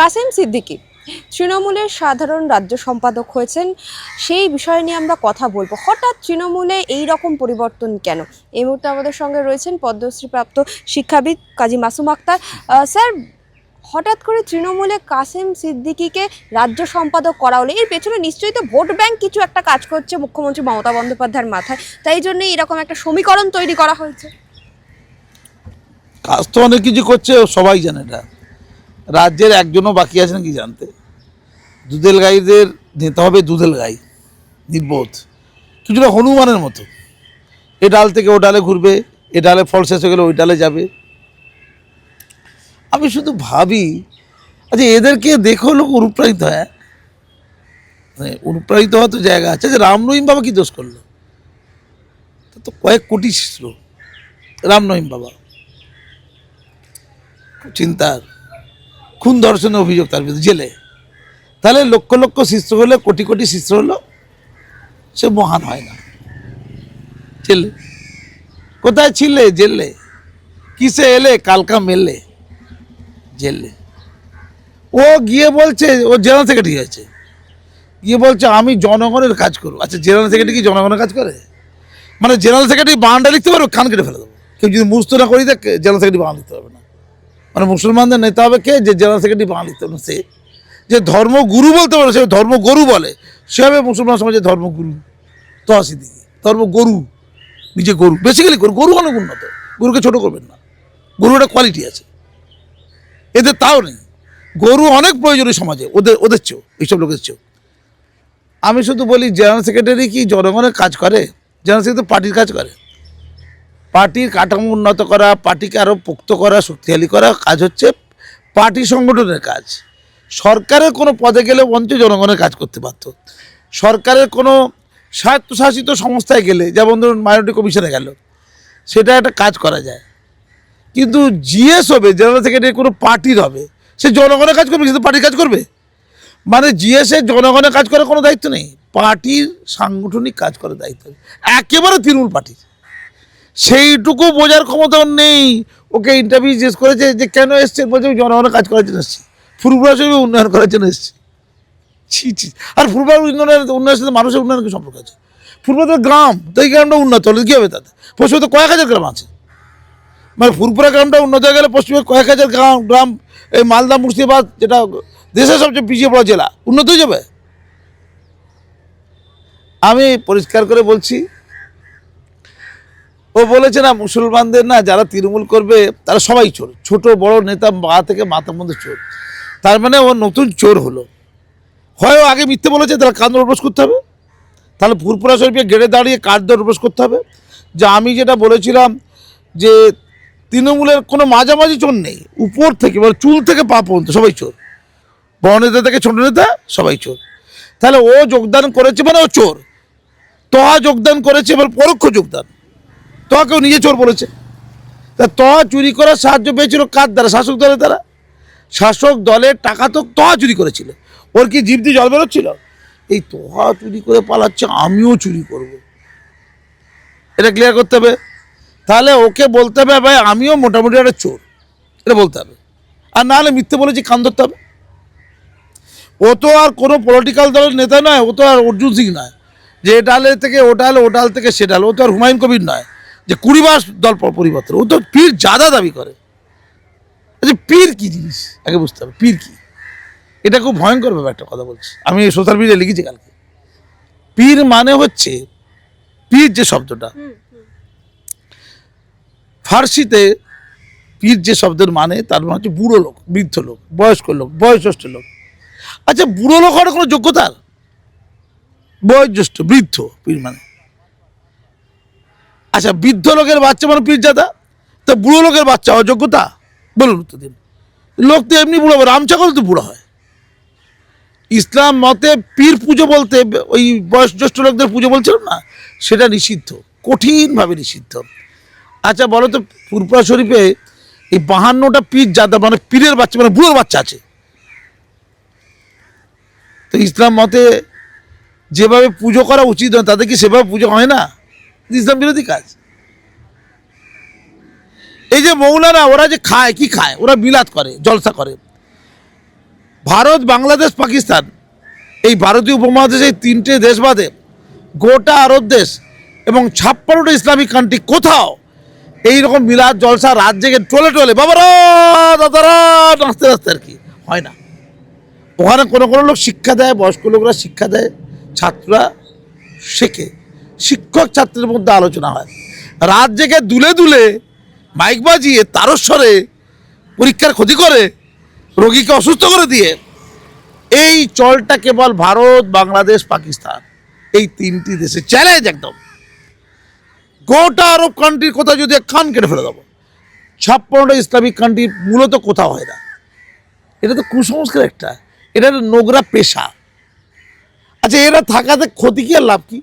কাসেম সিদ্দিকী তৃণমূলের সাধারণ রাজ্য সম্পাদক হয়েছেন। সেই বিষয় নিয়ে আমরা কথা বলব। হঠাৎ তৃণমূলে এই রকম পরিবর্তন কেন? এই মুহূর্তে আমাদের সঙ্গে রয়েছেন পদ্মশ্রীপ্রাপ্ত শিক্ষাবিদ কাজী মাসুম আক্তার। স্যার, হঠাৎ করে তৃণমূলে কাসেম সিদ্দিকীকে রাজ্য সম্পাদক করা হলো। এর পেছনে নিশ্চয়ই তো ভোট ব্যাংক কিছু একটা কাজ করছে মুখ্যমন্ত্রী মমতা বন্দ্যোপাধ্যায়ের মাথায়। তাই জন্য এরকম একটা সমীকরণ তৈরি করা হয়েছে। কাজ তো অনেক কিছু করছে, সবাই জানে এটা। রাজ্যের একজনও বাকি আছে নাকি জানতে? দুধেল গাইদের নিতে হবে দুধেল গাই নির্বোধ কিছুটা হনুমানের মতো। এ ডাল থেকে ও ডালে ঘুরবে, এ ডালে ফল শেষ হয়ে গেলে ওই ডালে যাবে। আমি শুধু ভাবি আচ্ছা এদেরকে দেখেও লোক অনুপ্রাণিত, হয়? হ্যাঁ? মানে অনুপ্রাণিত হওয়ার তো জায়গা আছে। যে রাম রহিম বাবা কি দোষ করল? তা তো কয়েক কোটি ছিল রাম রহিম বাবা। চিন্তার। খুন ধর্ষণের অভিযোগ তার বিরুদ্ধে, জেলে। তাহলে লক্ষ লক্ষ শিষ্য হলে, কোটি কোটি শিষ্য হলো, সে মহান হয় না। জেলে। কোথায় ছিলে? জেলে। কিসে এলে? কালকা মেলে। জেলে। ও গিয়ে বলছে, ও জেনারেল সেক্রেটারি হয়েছে গিয়ে বলছে, আমি জনগণের কাজ করব। আচ্ছা জেনারেল সেক্রেটারি কি জনগণের কাজ করে? মানে জেনারেল সেক্রেটারি বান্ডা লিখতে পারবে কান কেটে ফেলে দেবো। কেউ যদি মুস্ত না করি দেখ জেনারেল সেক্রেটারি বাংলা লিখতে পারবে না। মানে মুসলমানদের নেতা হবে কে? যে জেনারেল সেক্রেটারি বাংলা লিখতে সে। যে ধর্মগুরু বলতে পারে, সে ধর্মগরু বলে। সে হবে মুসলমান সমাজের ধর্মগুরু তহসি দিকে ধর্মগরু নিজে গরু। বেসিক্যালি গরু গরু অনেক উন্নত। গরুকে ছোট করবেন না। গরু একটা কোয়ালিটি আছে। এদের তাও নেই। গরু অনেক প্রয়োজনীয় সমাজে। ওদের ওদের চেয়েও, এইসব লোকের চেয়েও। আমি শুধু বলি, জেনারেল সেক্রেটারি কি জনগণের কাজ করে? জেনারেল সেক্রেটারি পার্টির কাজ করে। পার্টির কাঠামো উন্নত করা, পার্টিকে আরও পোক্ত করা, শক্তিশালী করা কাজ হচ্ছে পার্টি সংগঠনের কাজ। সরকারের কোনো পদে গেলে অঞ্চল জনগণের কাজ করতে পারত সরকারের কোনো স্বায়ত্তশাসিত সংস্থায় গেলে, যেমন ধরুন মাইনরিটি কমিশনে গেল, সেটা একটা কাজ করা যায়। কিন্তু জিএস হবে, জেনারেল সেক্রেটারি কোনো পার্টির হবে, সে জনগণের কাজ করবে, কিন্তু পার্টির কাজ করবে? মানে জিএসএ জনগণের কাজ করার কোনো দায়িত্ব নেই। পার্টির সাংগঠনিক কাজ করার দায়িত্ব একেবারে তৃণমূল পার্টির। সেইটুকু বোঝার ক্ষমতা নেই। ওকে ইন্টারভিউ জিজ্ঞেস করেছে যে, কেন এসছে বলছে জনগণের কাজ করার জন্য এসেছি। ফুরফুরা হিসেবে উন্নয়ন করার জন্য এসেছি। ছি ছি। আর ফুরফুরা উন্নয়নের উন্নয়নের সাথে মানুষের উন্নয়নের কি সম্পর্ক আছে? ফুরফুরা তো গ্রাম, তো এই গ্রামটা উন্নত হলে কী হবে তাতে? পশ্চিমে তো কয়েক হাজার গ্রাম আছে। মানে ফুরফুরা গ্রামটা উন্নত হয়ে গেলে পশ্চিমে কয়েক হাজার গ্রাম গ্রাম, এই মালদা, মুর্শিদাবাদ, যেটা দেশের সবচেয়ে পিছিয়ে পড়া জেলা, উন্নত হয়ে যাবে। আমি পরিষ্কার করে বলছি ও বলেছে না, মুসলমানদের না যারা তৃণমূল করবে, তারা সবাই চোর। ছোট, বড় নেতা মা থেকে মাথা মধ্যে চোর। তার মানে ও নতুন চোর হলো। হয় আগে মিথ্যে বলেছে, তাহলে কান প্রবেশ করতে হবে? তাহলে ফুরপুরা শরীফে গেড়ে দাঁড়িয়ে কাঠ দর প্রবেশ করতে হবে? যে আমি যেটা বলেছিলাম যে, তৃণমূলের কোনো মাঝামাঝি চোর নেই। উপর থেকে মানে চুল থেকে পা পর্যন্ত সবাই চোর। বড় নেতা থেকে ছোট নেতা, সবাই চোর। তাহলে ও যোগদান করেছে মানে ও চোর। তহা যোগদান করেছে, এবার পরোক্ষ যোগদান। তহা কেউ নিজে চোর বলেছে। তা তহা চুরি করার সাহায্য পেয়েছিল কার দ্বারা? শাসক দলের দ্বারা? শাসক দলের টাকা তো তহা চুরি করেছিল। ওর কি জীব দিয়ে জল বেরোচ্ছিল? এই তহা চুরি করে পালাচ্ছে, আমিও চুরি করব। এটা ক্লিয়ার করতে হবে। তাহলে ওকে বলতে হবে, ভাই, আমিও মোটামুটি একটা চোর। এটা বলতে হবে। আর না হলে মিথ্যে বলেছি, কান ধরতে হবে। ও তো আর কোনো পলিটিক্যাল দলের নেতা নয়, ও তো আর অর্জুন সিং নয়। যে এটা থেকে ওটা হলে ও ডাল থেকে সেটা ও তো আর হুমায়ুন কবির নয়। যে কুড়ি মাস দল পরিবর্তন। ও তো পীর জাদা দাবি করে। আচ্ছা পীর কি জিনিস? আগে বুঝতে হবে পীর কি? এটা খুব ভয়ঙ্কর ভাবে একটা কথা বলছি আমি সোশ্যাল মিডিয়ায় লিখেছি কালকে। পীর মানে হচ্ছে পীর যে শব্দটা ফার্সিতে পীর যে শব্দের মানে তার মানে হচ্ছে বুড়ো লোক বৃদ্ধ লোক বয়স্ক লোক বয়োজ্যেষ্ঠ লোক। আচ্ছা বুড়ো লোক হওয়ার কোনো যোগ্যতার বয়োজ্যেষ্ঠ বৃদ্ধ পীর মানে। আচ্ছা বৃদ্ধ লোকের বাচ্চা মানে পীরজাদা? তা বুড়ো লোকের বাচ্চা হওয়ার যোগ্যতা? বলুন তো দিন। লোক তো এমনি বুড়ো হবে, রাম ছাগল তো বুড়ো হয়। ইসলাম মতে পীর পুজো বলতে, ওই বয়স জ্যেষ্ঠ লোকদের পুজো বলছিলাম না, সেটা নিষিদ্ধ, কঠিনভাবে নিষিদ্ধ। আচ্ছা বলো তো ফুরপুরা শরীফে এই বাহান্নটা পীর জাদা মানে পীরের বাচ্চা মানে বুড়োর বাচ্চা আছে। তো ইসলাম মতে যেভাবে পুজো করা উচিত নয় তাদের কি সেভাবে পুজো হয় না? ইসলাম বিরোধী কাজ। এই যে মৌলানা, ওরা যে খায়, কি খায়? ওরা বিলাত করে, জলসা করে। ভারত, বাংলাদেশ, পাকিস্তান, এই ভারতীয় উপমহাদেশে এই তিনটে দেশ বাদে গোটা আরব দেশ এবং ছাপ্পান্নটা ইসলামিক কান্ট্রি কোথাও এই রকম মিলাদ, জলসা, রাত জেগে টলে টলে, বাবারা, দাদারা, নাচতে নাচতে আর কি, হয় না। ওখানে কোনো কোনো লোক শিক্ষা দেয়, বয়স্ক লোকরা শিক্ষা দেয়, ছাত্ররা শেখে। শিক্ষক ছাত্রের মধ্যে আলোচনা হয়। রাত জেগে দুলে দুলে মাইক বাজিয়ে তারস্বরে পরীক্ষার ক্ষতি করে, রোগীকে অসুস্থ করে দিয়ে। এই চলটা কেবল ভারত, বাংলাদেশ, পাকিস্তান, এই তিনটি দেশে চ্যালেঞ্জ একদম। গোটা আরব কান্ট্রির কথা যদি খান কেটে ফেলে দেবো, ছাপ্পান্নটা ইসলামিক কান্ট্রি মূলত কোথাও হয় না। এটা তো কুসংস্কার একটা, এটা একটা নোংরা পেশা। আচ্ছা এরা থাকাতে ক্ষতি কি আর লাভ কি?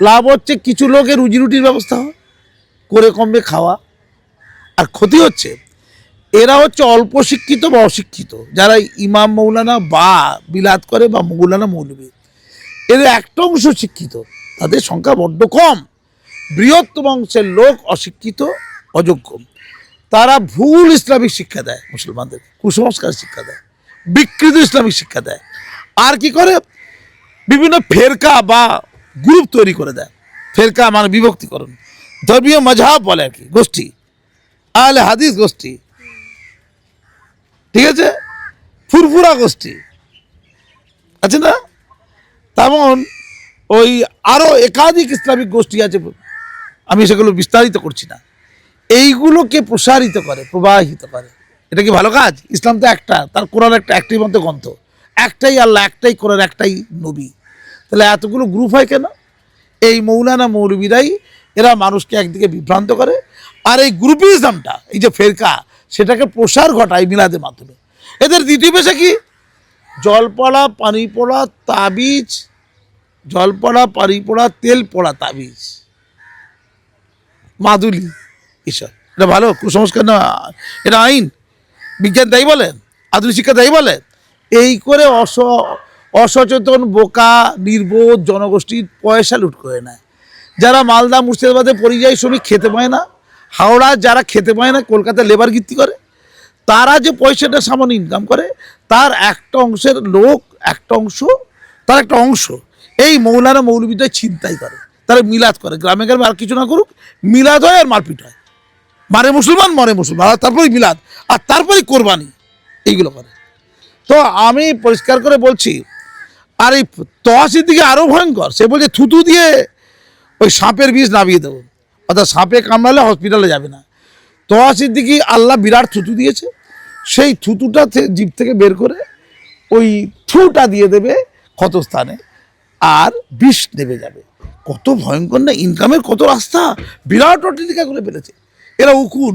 লাভ হচ্ছে কিছু লোকের রুজি রুটির ব্যবস্থা হয়, করে কমবে খাওয়া। আর ক্ষতি হচ্ছে, এরা হচ্ছে অল্প শিক্ষিত বা অশিক্ষিত যারা ইমাম, মৌলানা বা বিলাত করে বা মৌলানা মৌলবী, এদের একটা অংশ শিক্ষিত, তাদের সংখ্যা বড্ড কম। বৃহত্তম অংশের লোক অশিক্ষিত, অযোগ্য। তারা ভুল ইসলামিক শিক্ষা দেয় মুসলমানদের, কুসংস্কার শিক্ষা দেয়, বিকৃত ইসলামিক শিক্ষা দেয়। আর কি করে? বিভিন্ন ফেরকা বা গ্রুপ তৈরি করে দেয়। ফেরকা মানে বিভক্তিকরণ। ধর্মীয় মজাব বলে আর কি, গোষ্ঠী। আহলে হাদিস গোষ্ঠী। ঠিক আছে? ফুরফুরা গোষ্ঠী। আছে না? তেমন ওই আরও একাধিক ইসলামিক গোষ্ঠী আছে, আমি সেগুলো বিস্তারিত করছি না। এইগুলোকে প্রসারিত করে, প্রবাহিত করে। এটা কি ভালো কাজ? ইসলাম তো একটা, তার কোরআন একটা একটাই মতো গ্রন্থ। একটাই আল্লাহ, একটাই কোরআন, একটাই নবী। তাহলে এতগুলো গ্রুপ হয় কেন? এই মৌলানা মৌলবীরাই এরা মানুষকে একদিকে বিভ্রান্ত করে, আর এই গ্রুপিজমটা এই যে ফেরকা, সেটাকে প্রসার ঘটায় মিলাদের মাধ্যমে। এদের দ্বিতীয় পেশা কি? জল পড়া পানি পড়া তাবিজ। জল পড়া পানি পড়া তেল পড়া তাবিজ। মাদুলি, এসব। এটা ভালো? কুসংস্কার না? এটা আইন? বিজ্ঞান তাই বলেন আধুনিক শিক্ষা তাই বলেন এই করে অস অসচেতন, বোকা, নির্বোধ জনগোষ্ঠীর পয়সা লুট করে নেয়। যারা মালদা, মুর্শিদাবাদে পরিযায়ী শ্রমিক খেতে পায় না, হাওড়া যারা খেতে পায় না, কলকাতায় লেবার কীর্তি করে, তারা যে পয়সাটা সামান্য ইনকাম করে, তার একটা অংশের লোক, একটা অংশ, তার একটা অংশ এই মৌলানা মৌলবিটা ছিনতাই করে। তারা মিলাদ করে। গ্রামে গ্রামে আর কিছু না করুক, মিলাদ হয় আর মারপিট হয়। মারে মুসলমান, মরে মুসলমান। আর তারপরে মিলাদ, আর তারপরে কোরবানি। এইগুলো করে। তো আমি পরিষ্কার করে বলছি আর এই তহাসির দিকে আরও ভয়ঙ্কর। সে বলছে, থুতু দিয়ে ওই সাপের বিষ নামিয়ে দেবো। অর্থাৎ সাপে কামড়ালে হসপিটালে যাবে না। তহাসির দিকে আল্লাহ বিরাট থুতু দিয়েছে। সেই থুতুটা জিভ থেকে বের করে ওই থুটা দিয়ে দেবে ক্ষতস্থানে আর বিষ নেমে যাবে। কত ভয়ঙ্কর না ইনকামের কত রাস্তা। বিরাট অট্টালিকা করে ফেলেছে। এরা উকুন,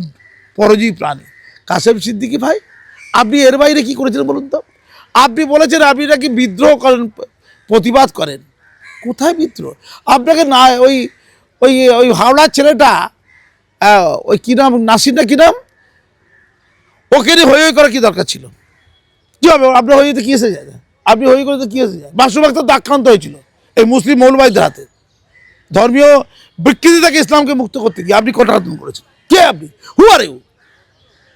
পরজীবী প্রাণী। কাশেম সিদ্দিকি ভাই, আপনি এর বাইরে কি করেছেন বলুন তো? আপনি বলেছেন আপনি নাকি বিদ্রোহ করেন, প্রতিবাদ করেন। কোথায় বিদ্রোহ? আপনাকে না, ওই ওই ওই হাওড়ার ছেলেটা ওই কী নাম, নাসিরটা কী নাম? ওকে নিয়ে হই হই করা কি দরকার ছিল? কি হবে? আপনার হইতে কী এসে যায়? আপনি হই করে তো কি এসে যায়? বাসুবাগ তো আক্রান্ত হয়েছিল, এই মুসলিম মৌলবাদীদের হাতে। ধর্মীয় বিকৃতি থেকে ইসলামকে মুক্ত করতে গিয়ে আপনি কটাঘাতন করেছেন? কে আপনি? হু আর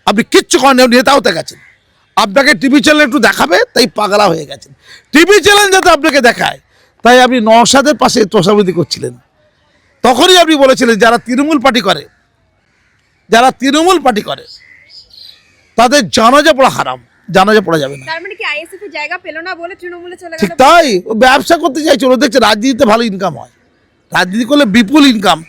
আপনি কিচ্ছু করেন নেতাও গেছেন আপনাকে টিভি চ্যানেল একটু দেখাবে তাই পাগলা হয়ে গেছেন। টিভি চ্যানেল যাতে আপনাকে দেখায় তাই আপনি নওশাদের পাশে তোষাবৃতি করছিলেন। তখনই আপনি বলেছিলেন যারা তৃণমূল পার্টি করে যারা তৃণমূল পার্টি করে তাদের জানাজা পড়া হারাম জানাজা পড়া যাবে না। মানে ঠিক তাই ও ব্যবসা করতে চাইছিল ও দেখছে রাজনীতিতে ভালো ইনকাম হয়। রাজনীতি করলে বিপুল ইনকাম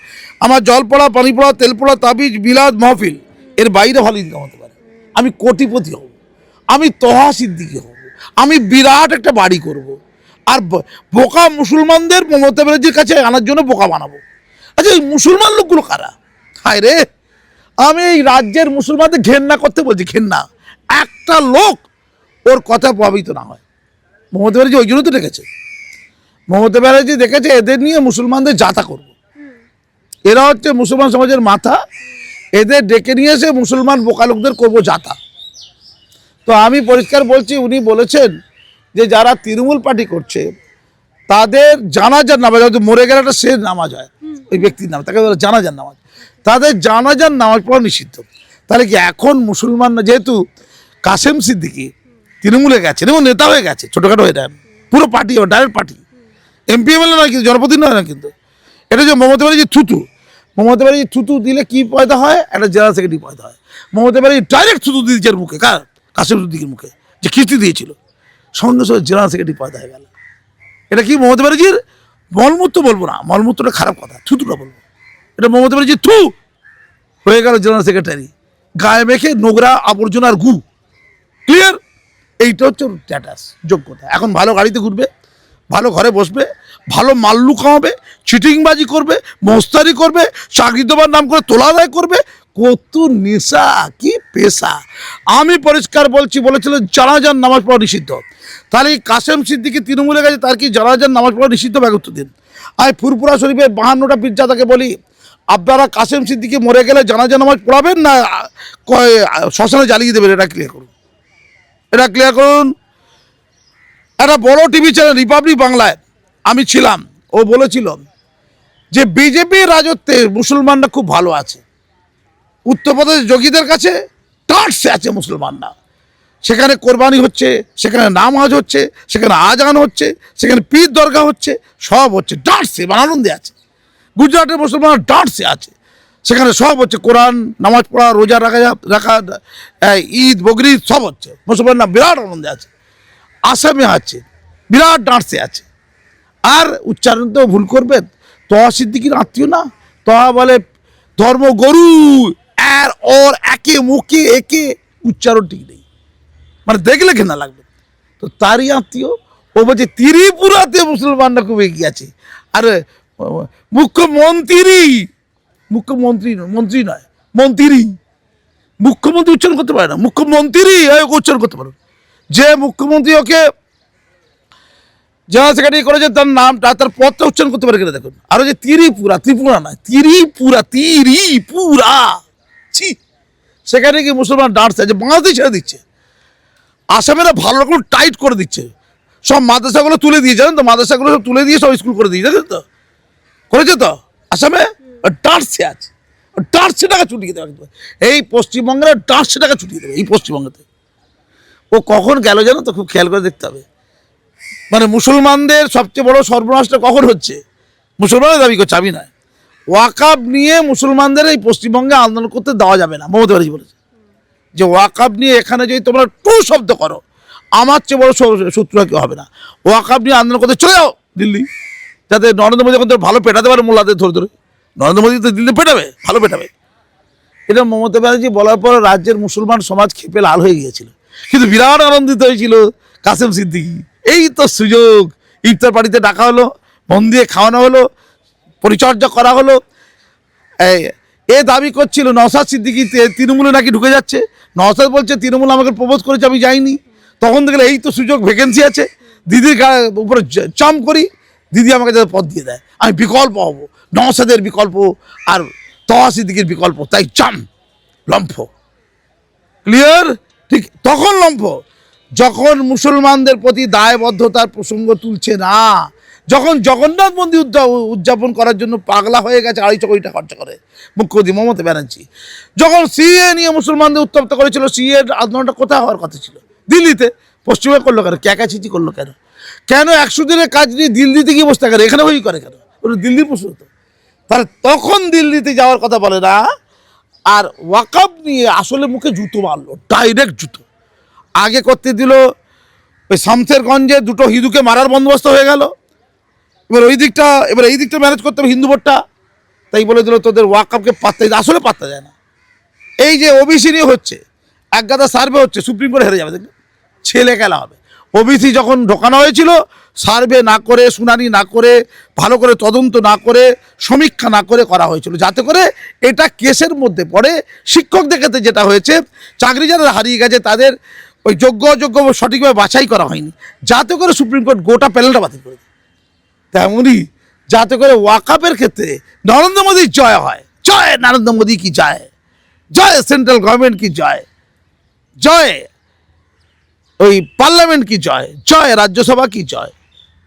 আমার জল পড়া পানি পড়া তেল পড়া তাবিজ বিলাদ মহফিল এর বাইরে ভালো ইনকাম হতে পারে। আমি কোটিপতি হব। আমি তহা সিদ্দিকি হব। আমি বিরাট একটা বাড়ি করব। আর বোকা মুসলমানদের মমতা ব্যানার্জির কাছে আনার জন্য বোকা বানাবো। আচ্ছা এই মুসলমান লোকগুলো কারা? হায় রে! আমি এই রাজ্যের মুসলমানদের ঘেন্না করতে বলছি, ঘেন্না। একটা লোক ওর কথা প্রভাবিত না হয়। মমতা ব্যানার্জি ওই জন্য তো ডেকেছে। মমতা ব্যানার্জি দেখেছে এদের নিয়ে মুসলমানদের যাতা করব। এরা হচ্ছে মুসলমান সমাজের মাথা। এদের ডেকে নিয়ে এসে মুসলমান বোকা লোকদের করব যাতা। তো আমি পরিষ্কার বলছি উনি বলেছেন যে যারা তৃণমূল পার্টি করছে তাদের জানাজার নামাজ হয়তো মরে গেলে একটা সে নামাজ হয় ওই ব্যক্তির নাম তাকে বলে জানাজার নামাজ। তাদের জানাজার নামাজ পড়া নিষিদ্ধ। তাহলে কি এখন মুসলমান যেহেতু কাসেম সিদ্দিকি তৃণমূলে গেছে এবং নেতা হয়ে গেছে ছোটোখাটো হয়ে যান পুরো party direct party MP MLA নয় কিন্তু জনপ্রতিনিধি নয় না কিন্তু এটা যে মমতা ব্যানার্জি থুতু। মমতা ব্যানার্জি থুতু দিলে কি পয়দা হয়? একটা জেনারেল সেক্রেটারি পয়দা হয়। মমতা ব্যানার্জি ডাইরেক্ট থুতু দিয়েছে মুখে কার? কাশিম সিদ্দিকির মুখে যে কিস্তি দিয়েছিল। সঙ্গে সঙ্গে জেনারেল সেক্রেটারি পয়দা হয়ে গেল। এটা কি মমতা ব্যানার্জির? মলমূত্র বলব না, মলমূত্রটা খারাপ কথা, থুতুটা বলব। এটা মমতা ব্যানার্জি থু! হয়ে গেল জেনারেল সেক্রেটারি। গায়ে মেখে নোংরা আবর্জনার গু। ক্লিয়ার এইটা হচ্ছে স্ট্যাটাস যোগ্যতা। এখন ভালো গাড়িতে ঘুরবে, ভালো ঘরে বসবে, ভালো মাল্লু খাওয়াবে, চিটিংবাজি করবে মস্তারি করবে, চাকরি দেওয়ার নাম করে তোলা দায় করবে, কত নেশা, কি পেশা। আমি পরিষ্কার বলছি বলেছিল জানাজান নামাজ পড়া নিষিদ্ধ। তাহলে এই কাসেম সিদ্দিকি তৃণমূলে গেছে তার কি জানাজান নামাজ পড়া নিষিদ্ধ ব্যাগ উত্তর দিন? আর ফুরপুরা শরীফের বাহান্নটা পিজ্জাদাকে বলি, আপনারা কাসেম সিদ্দিকি মরে গেলে জানাজা নামাজ পড়াবেন না শ্মশানে জ্বালিয়ে দেবেন? এটা ক্লিয়ার করুন। এটা ক্লিয়ার করুন। একটা বড় টিভি চ্যানেল রিপাবলিক বাংলায় আমি ছিলাম। ও বলেছিল যে বিজেপি রাজত্বে মুসলমানরা খুব ভালো আছে। উত্তরপ্রদেশ যোগীদের কাছে টাটসে আছে মুসলমানরা। সেখানে কোরবানি হচ্ছে, সেখানে নামাজ হচ্ছে, সেখানে আজান হচ্ছে, সেখানে পীর দরগা হচ্ছে, সব হচ্ছে ডাটসে মানে আনন্দে আছে। গুজরাটের মুসলমান ডাটসে আছে। সেখানে সব হচ্ছে, কোরআন, নামাজ পড়া, রোজা রাখা রাখা ঈদ, বকরি, সব হচ্ছে। মুসলমানরা বিরাট আনন্দে আছে। আসামে আছে, বিরাট ডাঁটসে আছে। আর উচ্চারণ তো ভুল করবেন, তহা সিদ্দিকির আত্মীয় না? তহা বলে ধর্ম গরু আর, ওর একে মুখে একে উচ্চারণ ঠিক নেই। মানে দেখলে ঘেনা লাগবে। তো তারই আত্মীয়, ও বলছে, ত্রিপুরাতে মুসলমানরা খুব এগিয়ে আছে। আর মুখ্যমন্ত্রী! মুখ্যমন্ত্রী মন্ত্রী নয়, মন্ত্রী! মুখ্যমন্ত্রী উচ্চারণ করতে পারে না। মুখ্যমন্ত্রী উচ্চারণ করতে পারে। যে মুখ্যমন্ত্রী ওকে জেনারেল সেক্রেটারি করেছে, তার নামটা, তার পদটা উচ্চারণ করতে পারে কিনা দেখুন। আরও যে ত্রিপুরা ত্রিপুরা নয়, ত্রিপুরা ত্রিপুরা! ছি, সেখানে কি মুসলমান ডান্স আছে বাংলাদেশ ছেড়ে দিচ্ছে। আসামেরা ভালো রকম টাইট করে দিচ্ছে। সব মাদ্রাসাগুলো তুলে দিয়ে, জানেন তো, মাদ্রাসাগুলো সব তুলে দিয়ে সব স্কুল করে দিয়ে জানেন তো? করেছে তো? আসামে? ডান্সে আছে। ডান্সে টাকা ছুটিয়ে দেবে একদম। এই পশ্চিমবঙ্গের ডান্সে টাকা ছুটিয়ে দেবে, এই পশ্চিমবঙ্গতে। ও কখন গেল জানো তো, খুব খেয়াল করে দেখতে হবে। মানে মুসলমানদের সবচেয়ে বড় সর্বনাশটা কখন হচ্ছে? মুসলমানের দাবি করছে, আমি নয়। ওয়াকাব নিয়ে মুসলমানদের এই পশ্চিমবঙ্গে আন্দোলন করতে দেওয়া যাবে না। মমতা ব্যানার্জি বলেছে। যে ওয়াকাব নিয়ে এখানে যদি তোমরা টু শব্দ করো, আমার চেয়ে বড় শত্রু কেউ হবে না। ওয়াকাব নিয়ে আন্দোলন করতে চলে যাও দিল্লি। যাতে নরেন্দ্র মোদী এখন ভালো পেটাতে পারে মোল্লাদের ধরে ধরে। নরেন্দ্র মোদী তো দিল্লি পেটাবে, ভালো পেটাবে। এটা মমতা ব্যানার্জি বলার পর রাজ্যের মুসলমান সমাজ খেপে লাল হয়ে গিয়েছিল। কিন্তু বিরাট আনন্দিত হয়েছিল কাসেম সিদ্দিকি। এই তো সুযোগ, ইফতার পার্টিতে ডাকা হলো, মন দিয়ে খাওয়ানো হলো পরিচর্যা করা হলো। এ দাবি করছিল নওসাদ সিদ্দিকি তৃণমূলে নাকি ঢুকে যাচ্ছে। নওসাদ বলছে, তৃণমূল আমাকে প্রপোজ করেছে, আমি যাইনি। তখন দেখলে এই তো সুযোগ ভ্যাকেন্সি আছে। দিদির উপরে চাম করি, দিদি আমাকে যাতে পদ দিয়ে দেয়। আমি বিকল্প হব। নওসাদের বিকল্প আর তহা সিদ্দিকির বিকল্প, তাই চাম, লম্ফ। ক্লিয়ার ঠিক তখন লম্ফ। যখন মুসলমানদের প্রতি দায়বদ্ধতার প্রসঙ্গ তুলছে না যখন জগন্নাথ মন্দির উদ্যা- উদযাপন করার জন্য পাগলা হয়ে গেছে, আড়াইশো কোটি টাকা খরচা করে। মুখ্যমন্ত্রী মমতা ব্যানার্জি। যখন সিএ নিয়ে মুসলমানদের উত্তপ্ত করেছিল, সিএ আন্দোলনটা কোথায় হওয়ার কথা ছিল? দিল্লিতে? পশ্চিমবঙ্গে করল কেন? ক্যাকাছিচি করল কেন? কেন একশো দিনের কাজ নিয়ে দিল্লিতে গিয়ে বসতে কেন এখানে হই করে কেন? ওটা দিল্লির প্রশ্ন হতো তাহলে তখন দিল্লিতে যাওয়ার কথা বলে না, আর ওয়াকাব নিয়ে আসলে মুখে জুতো মারলো ডাইরেক্ট জুতো। আগে করতে দিল ওই শামসেরগঞ্জে দুটো হিন্দুকে মারার বন্দোবস্ত হয়ে গেল। এবার ওই দিকটা, এবার এই দিকটা ম্যানেজ করতে হবে হিন্দু ভোটটা। তাই বলে দিল তোদের ওয়াকাবকে পাত্তা আসলে পাত্তা যায় না। এই যে ওবিসি নিয়ে হচ্ছে একগাদা সার্ভে হচ্ছে সুপ্রিম কোর্টে হেরে যাবে, দেখবে? ছেলে খেলা হবে। ওবিসি যখন ঢোকানো হয়েছিল সার্ভে না করে, শুনানি না করে, ভালো করে তদন্ত না করে, সমীক্ষা না করে করা হয়েছিল। যাতে করে এটা কেসের মধ্যে পড়ে শিক্ষকদের ক্ষেত্রে যেটা হয়েছে, চাকরি যারা হারিয়ে গেছে, তাদের ওই যোগ্য অযোগ্য সঠিকভাবে বাছাই করা হয়নি। যাতে করে সুপ্রিম কোর্ট গোটা প্যানেলটা বাতিল করে তেমনই যাতে করে ওয়াকাপের ক্ষেত্রে নরেন্দ্র মোদীর জয় হয়। জয়, নরেন্দ্র মোদী কি জয়? জয়, সেন্ট্রাল গভর্নমেন্ট কি জয়? জয়, ওই পার্লামেন্ট কি জয়? জয়, রাজ্যসভা কি জয়?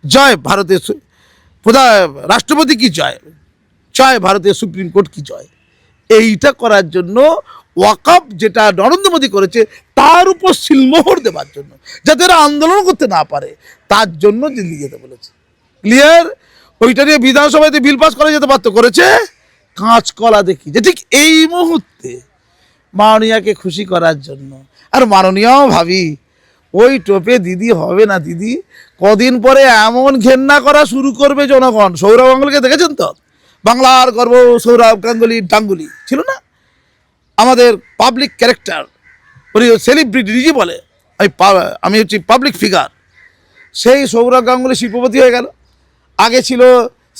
জয়, ভারতের প্রধান রাষ্ট্রপতি কি জয়? জয়, ভারতের সুপ্রিম কোর্ট কি জয়? এইটা করার জন্য ওয়াকাপ যেটা নরেন্দ্র মোদী করেছে, তার উপর সিলমোহর দেওয়ার জন্য, যাতে এরা আন্দোলন করতে না পারে, তার জন্য দিল্লি যেতে বলেছে। ক্লিয়ার ওইটা নিয়ে বিধানসভাতে বিল পাস করা যেতে পারতো করেছে? কাঁচকলা দেখি। যে ঠিক এই মুহূর্তে মাননীয়াকে খুশি করার জন্য। আর মাননীয়াও ভাবি, ওই টোপে দিদি হবে না দিদি? কদিন পরে এমন ঘেন্না করা শুরু করবে জনগণ। সৌরভ গাঙ্গুলিকে দেখেছেন তো? বাংলার গর্ব সৌরভ গাঙ্গুলি ডাঙ্গুলি। ছিল না? আমাদের পাবলিক ক্যারেক্টার উনি সেলিব্রিটি নিজে বলে, আমি আমি হচ্ছি পাবলিক ফিগার সেই সৌরভ গাঙ্গুলি শিল্পপতি হয়ে গেল। আগে ছিল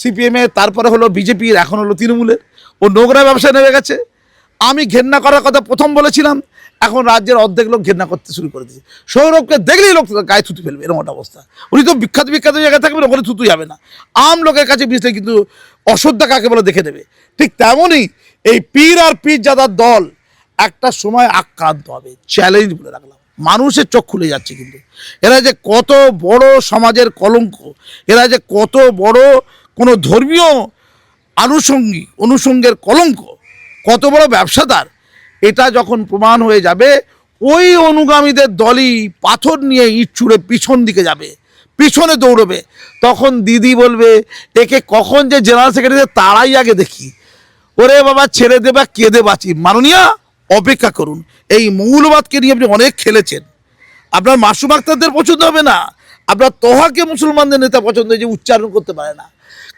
সিপিএমের তারপরে হলো বিজেপির এখন হলো তৃণমূলের। ও নোংরা ব্যবসা নেমে গেছে। আমি ঘেন্না করার কথা প্রথম বলেছিলাম, এখন রাজ্যের অর্ধেক লোক ঘেন্না করতে শুরু করে দিয়েছে। সৌরভকে দেখলেই লোক গায়ে থুতু ফেলবে, এরকম একটা অবস্থা। উনি তো বিখ্যাত বিখ্যাত জায়গায় থাকবেন ওখানে থুতু যাবে না। আম লোকের কাছে মিশলে কিন্তু অশ্রদ্ধা কাকে বলে দেখে নেবে। ঠিক তেমনই এই পীর আর পীর জাদার দল একটা সময় আক্রান্ত হবে চ্যালেঞ্জ বলে রাখলাম। মানুষের চোখ খুলে যাচ্ছে কিন্তু। এরা যে কত বড় সমাজের কলঙ্ক, এরা যে কত বড় কোনো ধর্মীয় আনুষঙ্গিক, অনুষঙ্গের কলঙ্ক, কত বড় ব্যবসাদার, এটা যখন প্রমাণ হয়ে যাবে, ওই অনুগামীদের দলই পাথর নিয়ে ইট ছুঁড়ে পিছন দিকে যাবে, পিছনে দৌড়বে। তখন দিদি বলবে, একে কখন যে জেনারেল সেক্রেটারি তারাই আগে দেখি। ওরে বাবা, ছেড়ে দেবা কেঁদে বাঁচি মাননীয়া অপেক্ষা করুন। এই মৌলবাদকে নিয়ে আপনি অনেক খেলেছেন। আপনার মাসুম আক্তারদের পছন্দ হবে না। আপনার তোহাকে মুসলমানদের নেতা পছন্দ যে উচ্চারণ করতে পারে না।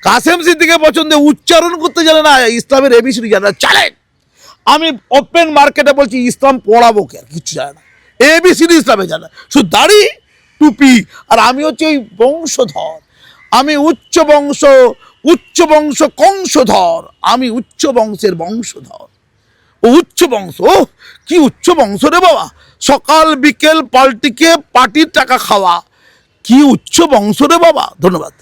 কাসেম সিদ্দিকে পছন্দ উচ্চারণ করতে জানে না, ইসলামের এবিসিডি জানে না। চালেন আমি ওপেন মার্কেটে বলছি, ইসলাম পড়াবো কে? কিচ্ছু জানে না। এবিসিডি ইসলামে জানে শুধু দাড়ি, টুপি, আর আমি হচ্ছে ওই বংশধর। আমি উচ্চ বংশ উচ্চ বংশ কংসধর। আমি উচ্চ বংশের বংশধর। উচ্চ বংশ কি উচ্চ বংশ রে বাবা। সকাল বিকেল পাল্টিকে পার্টির টাকা খাওয়া। কি উচ্চ বংশ রে বাবা, ধন্যবাদ।